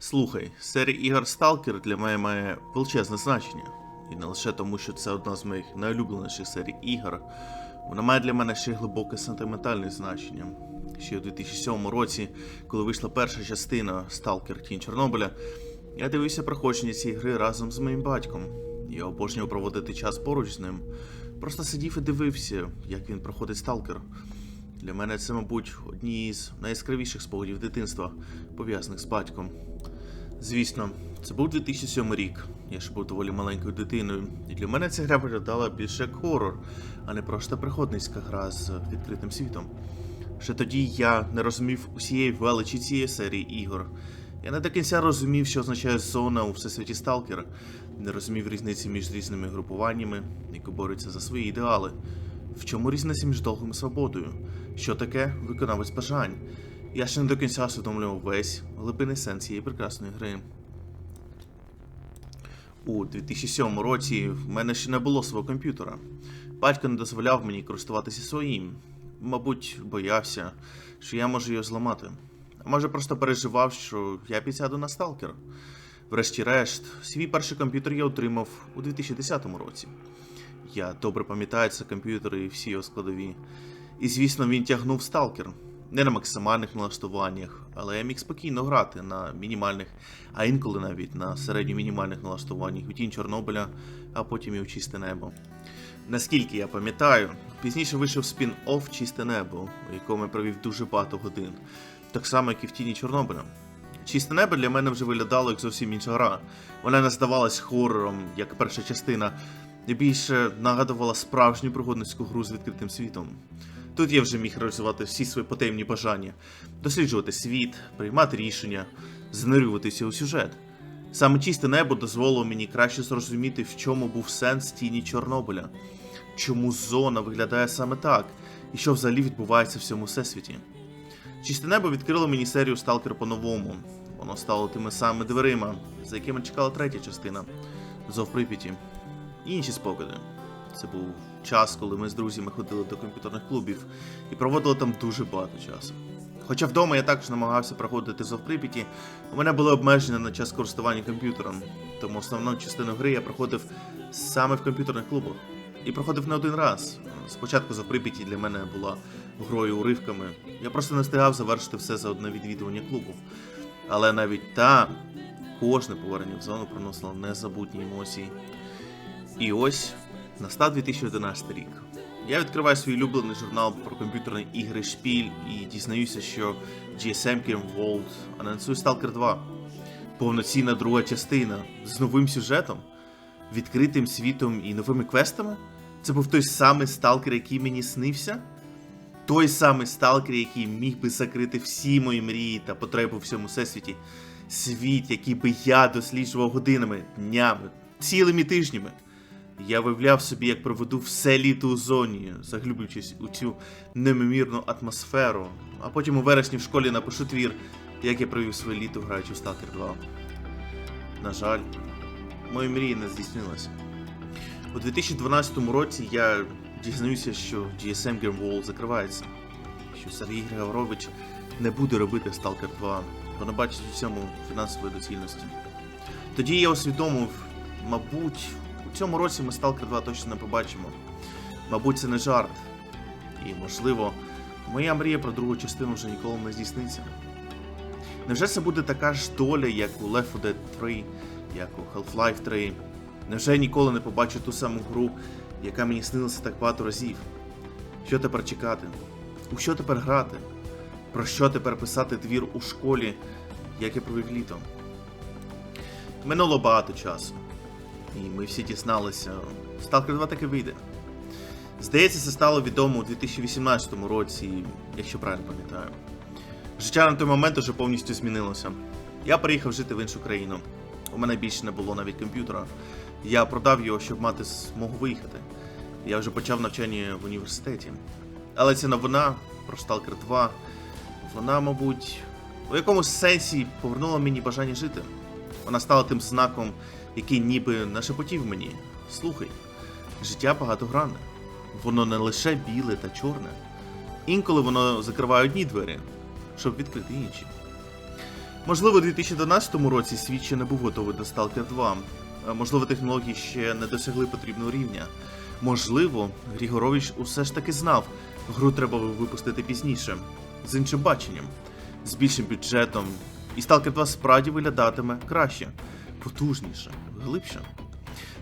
Слухай, серія ігор Stalker для мене має величезне значення. І не лише тому, що це одна з моїх найулюбленіших серій ігор. Вона має для мене ще глибоке сентиментальне значення. Ще у 2007 році, коли вийшла перша частина Stalker Тінь Чорнобиля, я дивився проходження цієї гри разом з моїм батьком. Я обожнював проводити час поруч з ним. Просто сидів і дивився, як він проходить Сталкер. Для мене це, мабуть, одні з найяскравіших спогадів дитинства, пов'язаних з батьком. Звісно, це був 2007 рік. Я ще був доволі маленькою дитиною, і для мене ця гра виглядала більше як хорор, а не просто приходницька гра з відкритим світом. Ще тоді я не розумів усієї величі цієї серії ігор. Я не до кінця розумів, що означає зона у всесвіті Сталкера, не розумів різниці між різними групуваннями, які борються за свої ідеали. В чому різниця між долгом і свободою? Що таке виконавець бажань? Я ще не до кінця усвідомлював весь глибинний сенс цієї прекрасної гри. У 2007 році в мене ще не було свого комп'ютера. Батько не дозволяв мені користуватися своїм. Мабуть, боявся, що я можу його зламати. А може просто переживав, що я підсяду на сталкер. Врешті-решт, свій перший комп'ютер я отримав у 2010 році. Я добре пам'ятаю це комп'ютер і всі його складові. І звісно, він тягнув сталкер. Не на максимальних налаштуваннях, але я міг спокійно грати на мінімальних, а інколи навіть на середньо-мінімальних налаштуваннях у тінь Чорнобиля, а потім і у чисте небо. Наскільки я пам'ятаю, пізніше вийшов спін-офф Чисте небо, у якому я провів дуже багато годин, так само, як і в тіні Чорнобиля. Чисте небо для мене вже виглядало як зовсім інша гра. Вона не здавалась хорором, як перша частина, і більше нагадувала справжню пригодницьку гру з відкритим світом. Тут я вже міг реалізувати всі свої потаємні бажання, досліджувати світ, приймати рішення, занурюватися у сюжет. Саме чисте небо дозволило мені краще зрозуміти, в чому був сенс тіні Чорнобиля, чому зона виглядає саме так, і що взагалі відбувається в цьому всесвіті. Чисте небо відкрило мені серію Сталкер по-новому. Воно стало тими самими дверима, за якими чекала третя частина Зов Прип'яті. І інші спогади. Це був час, коли ми з друзями ходили до комп'ютерних клубів і проводили там дуже багато часу. Хоча вдома я також намагався проходити Зов Прип'яті, у мене були обмеження на час користування комп'ютером, тому основну частину гри я проходив саме в комп'ютерних клубах. І проходив не один раз. Спочатку Зов Прип'яті для мене була грою уривками. Я просто не встигав завершити все за одне відвідування клубу. Але навіть там кожне повернення в зону приносило незабутні емоції. І ось настав 2011 рік. Я відкриваю свій улюблений журнал про комп'ютерні ігри Шпіль і дізнаюся, що GSM Game World анонсує Stalker 2. Повноцінна друга частина з новим сюжетом, відкритим світом і новими квестами. Це був той самий сталкер, який мені снився. Той самий сталкер, який міг би закрити всі мої мрії та потреби у всьому всесвіті. Світ, який би я досліджував годинами, днями, цілими тижнями. Я виявляв собі, як проведу все літо у зоні, заглюблюючись у цю немимірну атмосферу, а потім у вересні в школі напишу твір, як я провів своє літо граючи в Stalker 2. На жаль, мої мрії не здійснилися. У 2012 році я дізнаюся, що GSM Game World закривається, що Сергій Григорович не буде робити Stalker 2, бо не бачить у цьому фінансової доцільності. Тоді я усвідомив, мабуть, у цьому році ми Stalker 2 точно не побачимо. Мабуть, це не жарт. І, можливо, моя мрія про другу частину вже ніколи не здійсниться. Невже це буде така ж доля, як у Left 4 Dead 3, як у Half-Life 3? Невже я ніколи не побачу ту саму гру, яка мені снилася так багато разів? Що тепер чекати? У що тепер грати? Про що тепер писати твір у школі, як я провів літо? Минуло багато часу. І ми всі дізналися, Stalker 2 таки вийде. Здається, це стало відомо у 2018 році, якщо правильно пам'ятаю. Життя на той момент уже повністю змінилося. Я переїхав жити в іншу країну. У мене більше не було навіть комп'ютера. Я продав його, щоб мати змогу виїхати. Я вже почав навчання в університеті. Але ця новина про Stalker 2, вона, мабуть, у якомусь сенсі повернула мені бажання жити. Вона стала тим знаком, який ніби нашепотів мені. Слухай, життя багатогранне. Воно не лише біле та чорне. Інколи воно закриває одні двері, щоб відкрити інші. Можливо, у 2012 році світ ще не був готовий до Stalker 2. Можливо, технології ще не досягли потрібного рівня. Можливо, Грігорович усе ж таки знав, гру треба випустити пізніше, з іншим баченням, з більшим бюджетом, і Stalker 2 справді виглядатиме краще, потужніше, глибше.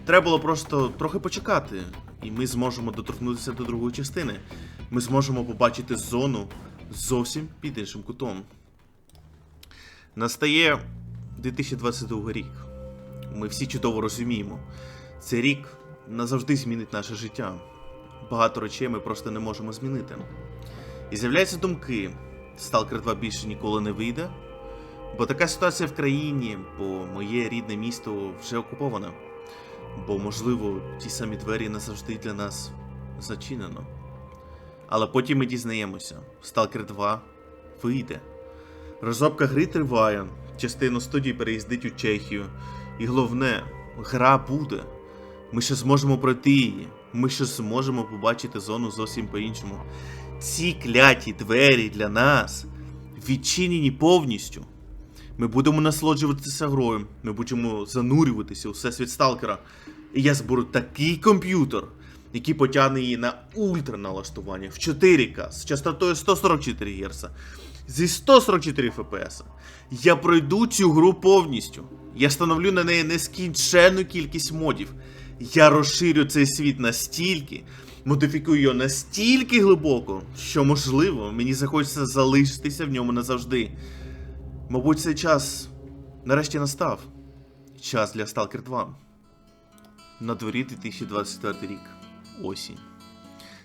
Треба було просто трохи почекати, і ми зможемо доторкнутися до другої частини. Ми зможемо побачити зону зовсім під іншим кутом. Настає 2022 рік. Ми всі чудово розуміємо. Цей рік назавжди змінить наше життя. Багато речей ми просто не можемо змінити. І з'являються думки: Stalker 2 більше ніколи не вийде. Бо така ситуація в країні, бо моє рідне місто вже окуповане. Бо, можливо, ті самі двері назавжди для нас зачинено. Але потім ми дізнаємося: Stalker 2 вийде. Розробка гри триває, частину студії переїздить у Чехію. І головне, гра буде. Ми ще зможемо пройти її. Ми ще зможемо побачити зону зовсім по-іншому. Ці кляті двері для нас відчинені повністю. Ми будемо насолоджуватися грою, ми будемо занурюватися у всесвіт сталкера. І я зберу такий комп'ютер, який потягне її на ультраналаштування в 4К з частотою 144 Гц, зі 144 FPS. Я пройду цю гру повністю. Я встановлю на неї нескінченну кількість модів. Я розширю цей світ настільки, модифікую його настільки глибоко, що можливо мені захочеться залишитися в ньому назавжди. Мабуть, цей час нарешті настав. Час для Stalker 2. На дворі 2024 рік. Осінь.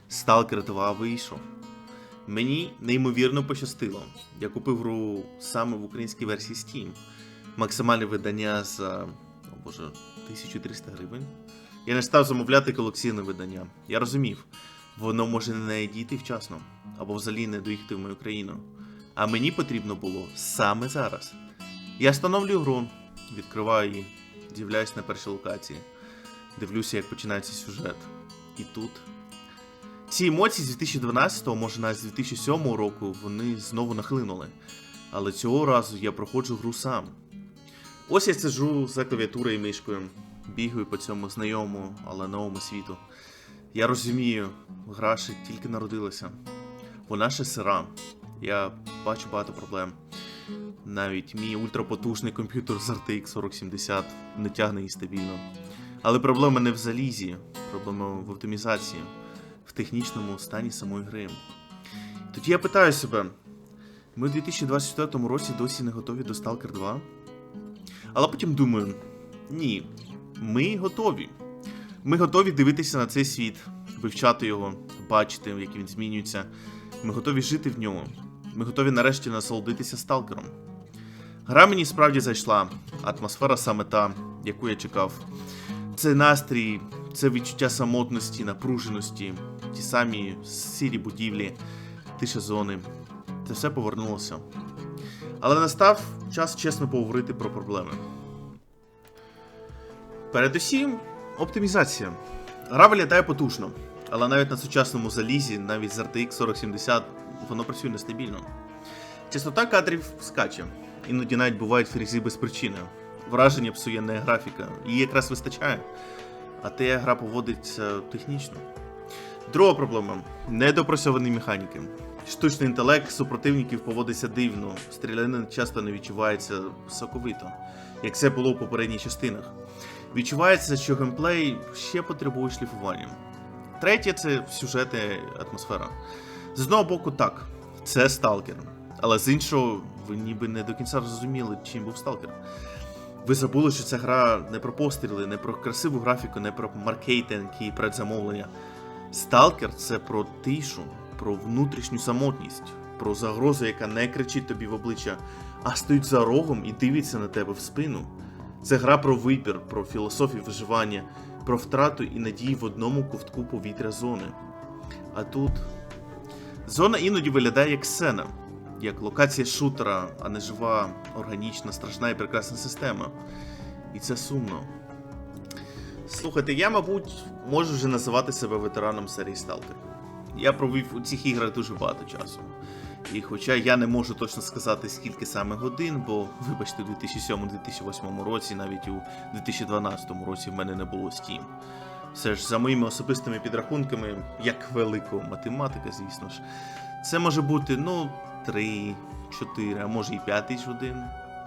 Stalker 2 вийшов. Мені неймовірно пощастило. Я купив гру саме в українській версії Steam. Максимальне видання за. О боже, 1300 гривень. Я не став замовляти колекційне видання. Я розумів, воно може не дійти вчасно, або взагалі не доїхати в мою країну. А мені потрібно було саме зараз. Я встановлюю гру, відкриваю її, з'являюсь на першій локації, дивлюся, як починається сюжет. І тут. Ці емоції з 2012-го, може навіть з 2007 року, вони знову нахлинули. Але цього разу я проходжу гру сам. Ось я сиджу за клавіатурою і мишкою, бігаю по цьому знайомому, але новому світу. Я розумію, гра ще тільки народилася. Вона ще сира. Я бачу багато проблем. Навіть мій ультрапотужний комп'ютер з RTX 4070 не тягне її стабільно. Але проблема не в залізі, проблема в оптимізації, в технічному стані самої гри. Тоді я питаю себе: ми в 2024 році досі не готові до Stalker 2? Але потім думаю: ні, ми готові. Ми готові дивитися на цей світ, вивчати його, бачити, як він змінюється. Ми готові жити в ньому. Ми готові нарешті насолодитися сталкером. Гра мені справді зайшла, атмосфера саме та, яку я чекав. Це настрій, це відчуття самотності, напруженості, ті самі сірі будівлі, тиша зони. Це все повернулося. Але настав час чесно поговорити про проблеми. Передусім, оптимізація. Гра виглядає потужно, але навіть на сучасному залізі, навіть з RTX 4070, воно працює нестабільно. Частота кадрів скаче, іноді навіть бувають фрізи без причини. Враження псує не графіка, її якраз вистачає, а те гра поводиться технічно. Друга проблема недопрацьовані механіки. Штучний інтелект супротивників поводиться дивно, стрілянина часто не відчувається соковито, як це було в попередніх частинах. Відчувається, що геймплей ще потребує шліфування. Третє це сюжет і атмосфера. З одного боку, так, це сталкер. Але з іншого, ви ніби не до кінця зрозуміли, чим був сталкер. Ви забули, що ця гра не про постріли, не про красиву графіку, не про маркетинг і предзамовлення. Сталкер це про тишу, про внутрішню самотність, про загрозу, яка не кричить тобі в обличчя, а стоїть за рогом і дивиться на тебе в спину. Це гра про вибір, про філософію виживання, про втрату і надії в одному ковтку повітря зони. А тут зона іноді виглядає як сцена, як локація шутера, а не жива, органічна, страшна і прекрасна система. І це сумно. Слухайте, я, мабуть, можу вже називати себе ветераном серії Stalker. Я провів у цих іграх дуже багато часу. І хоча я не можу точно сказати, скільки саме годин, бо, вибачте, у 2007-2008 році, навіть у 2012 році в мене не було Steam. Все ж за моїми особистими підрахунками, як великого математика, звісно ж, це може бути, ну, 3, 4, а може і 5 тисяч годин.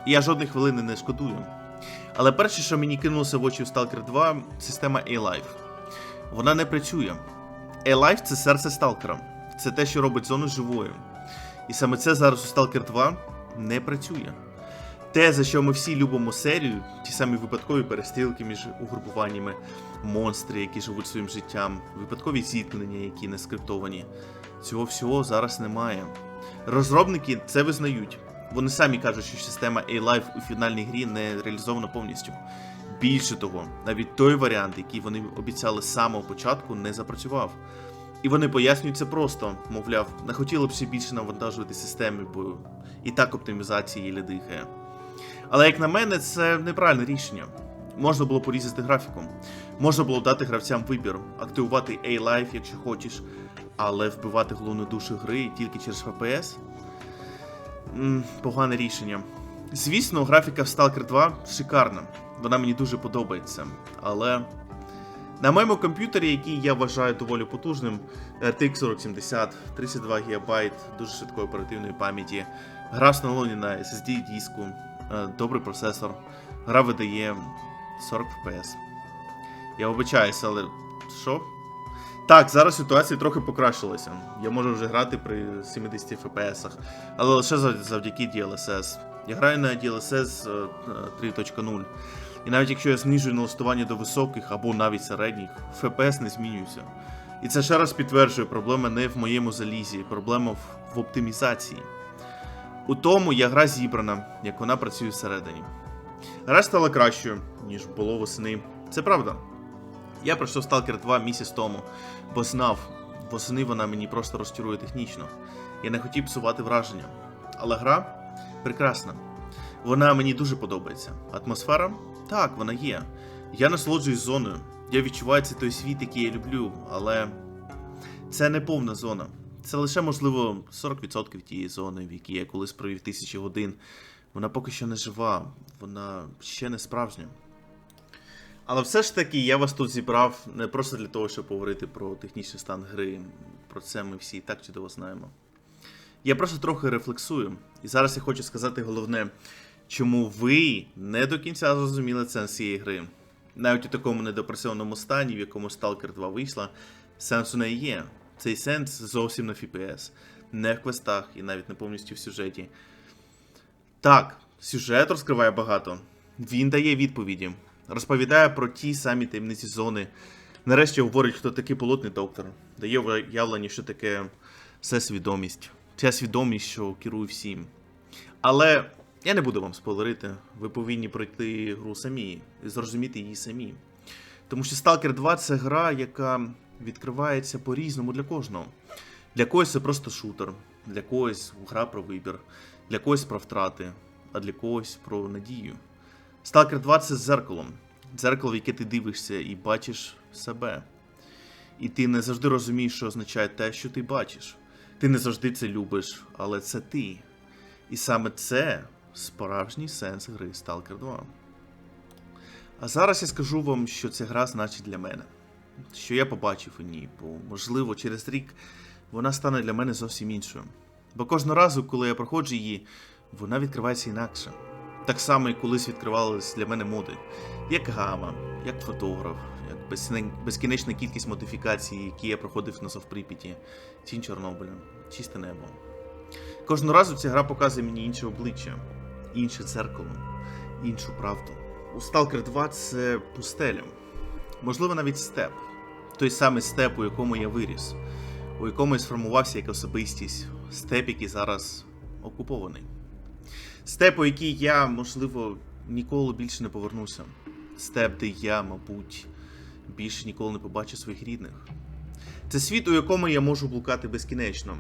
Я жодної хвилини не шкодую. Але перше, що мені кинулося в очі у Stalker 2, система A-Life. Вона не працює. A-Life це серце Сталкера. Це те, що робить зону живою. І саме це зараз у Stalker 2 не працює. Те, за що ми всі любимо серію, ті самі випадкові перестрілки між угрупуваннями, монстри, які живуть своїм життям, випадкові зіткнення, які не скриптовані. Цього всього зараз немає. Розробники це визнають. Вони самі кажуть, що система A-Life у фінальній грі не реалізована повністю. Більше того, навіть той варіант, який вони обіцяли з самого початку, не запрацював. І вони пояснюють це просто, мовляв, не хотіло б ще більше навантажувати системи, бо і так оптимізація її дихає. Але як на мене, це неправильне рішення. Можна було порізати графіку, можна було дати гравцям вибір, активувати A-Life, якщо хочеш, але вбивати головну душу гри тільки через FPS погане рішення. Звісно, графіка в Stalker 2 шикарна. Вона мені дуже подобається. Але на моєму комп'ютері, який я вважаю доволі потужним, RTX 4070, 32 ГБ дуже швидкої оперативної пам'яті, гра встановлена на SSD диску, е, добрий процесор, гра видає 40 FPS. Я вибачаюся, але що? Так, зараз ситуація трохи покращилася. Я можу вже грати при 70 FPS, але лише завдяки DLSS. Я граю на DLSS е, е, 3.0. І навіть якщо я знижую налаштування до високих або навіть середніх, FPS не змінюється. І це ще раз підтверджує, проблема не в моєму залізі, проблема в оптимізації. У тому, як гра зібрана, як вона працює всередині. Гра стала кращою, ніж було восени. Це правда. Я пройшов Stalker 2 місяць тому, бо знав, восени вона мені просто розчарує технічно. Я не хотів псувати враження. Але гра прекрасна. Вона мені дуже подобається. Атмосфера? Так, вона є. Я насолоджуюсь зоною. Я відчуваю це той світ, який я люблю, але це не повна зона. Це лише, можливо, 40% тієї зони, в якій я колись провів тисячі годин. Вона поки що не жива, вона ще не справжня. Але все ж таки я вас тут зібрав не просто для того, щоб поговорити про технічний стан гри. Про це ми всі так чудово знаємо. Я просто трохи рефлексую. І зараз я хочу сказати головне, чому ви не до кінця зрозуміли сенс цієї гри. Навіть у такому недопрацьованому стані, в якому Stalker 2 вийшла, сенс у неї є. Цей сенс зовсім в FPS, не в квестах і навіть не повністю в сюжеті. Так, сюжет розкриває багато. Він дає відповіді, розповідає про ті самі таємниці зони. Нарешті говорить, хто такий полотний доктор, дає уявлення, що таке всесвідомість. Ця свідомість, що керує всім. Але я не буду вам спойлерити, ви повинні пройти гру самі і зрозуміти її самі. Тому що Stalker 2 це гра, яка відкривається по-різному для кожного. Для когось це просто шутер, для когось гра про вибір, для когось про втрати, а для когось про надію. Stalker 2 це зеркало. Дзеркало, в яке ти дивишся і бачиш себе. І ти не завжди розумієш, що означає те, що ти бачиш. Ти не завжди це любиш, але це ти. І саме це справжній сенс гри Stalker 2. А зараз я скажу вам, що ця гра значить для мене. Що я побачив у ній, бо, можливо, через рік вона стане для мене зовсім іншою. Бо кожного разу, коли я проходжу її, вона відкривається інакше. Так само, як колись відкривались для мене моди, як гама, як фотограф, як безкінечна кількість модифікацій, які я проходив на Совприп'яті, Тінь Чорнобиля, чисте небо. Кожного разу ця гра показує мені інше обличчя, інше дзеркало, іншу правду. У Stalker 2 це пустеля, можливо, навіть степ. Той самий степ, у якому я виріс, у якому я сформувався як особистість, степ, який зараз окупований. Степ, у який я, можливо, ніколи більше не повернуся. Степ, де я, мабуть, більше ніколи не побачу своїх рідних. Це світ, у якому я можу блукати безкінечно,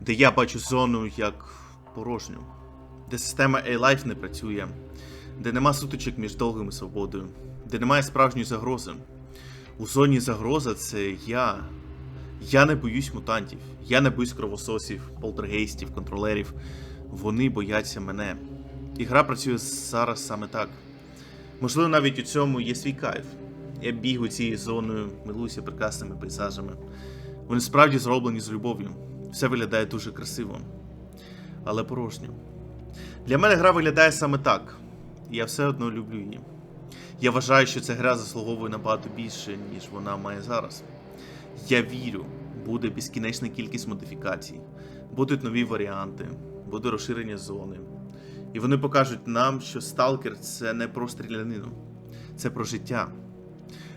де я бачу зону як порожню, де система A-Life не працює, де нема сутичок між довгим і свободою, де немає справжньої загрози. У зоні загроза це я. Я не боюсь мутантів, я не боюсь кровососів, полтергейстів, контролерів. Вони бояться мене. І гра працює зараз саме так. Можливо, навіть у цьому є свій кайф. Я бігаю цією зоною, милуюся прекрасними пейзажами. Вони справді зроблені з любов'ю. Все виглядає дуже красиво, але порожньо. Для мене гра виглядає саме так. І я все одно люблю її. Я вважаю, що ця гра заслуговує набагато більше, ніж вона має зараз. Я вірю, буде безкінечна кількість модифікацій, будуть нові варіанти, буде розширення зони. І вони покажуть нам, що сталкер це не про стрілянину, це про життя,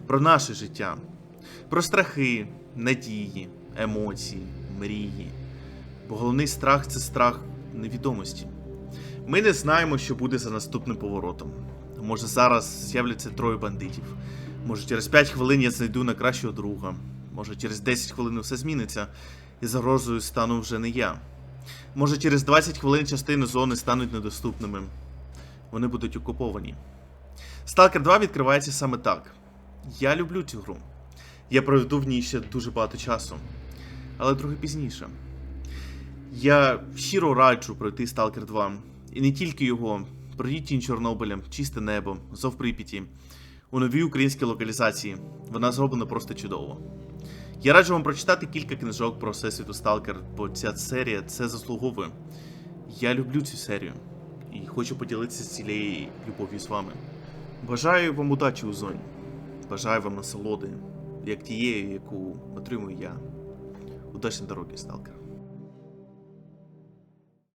про наше життя, про страхи, надії, емоції, мрії. Бо головний страх це страх невідомості. Ми не знаємо, що буде за наступним поворотом. Може зараз з'являться троє бандитів. Може через 5 хвилин я знайду на кращого друга. Може через 10 хвилин все зміниться, і загрозою стану вже не я. Може через 20 хвилин частини зони стануть недоступними. Вони будуть окуповані. Stalker 2 відкривається саме так. Я люблю цю гру. Я проведу в ній ще дуже багато часу. Але трохи пізніше. Я щиро раджу пройти Stalker 2. І не тільки його. Тінь Чорнобиля, чисте небо, зов Прип'яті. У новій українській локалізації. Вона зроблена просто чудово. Я раджу вам прочитати кілька книжок про Всесвіту Сталкер, бо ця серія це заслуговує. Я люблю цю серію і хочу поділитися цією любов'ю з вами. Бажаю вам удачі у зоні. Бажаю вам насолоди, як тієї, яку отримую я. Удачної дороги, Сталкер.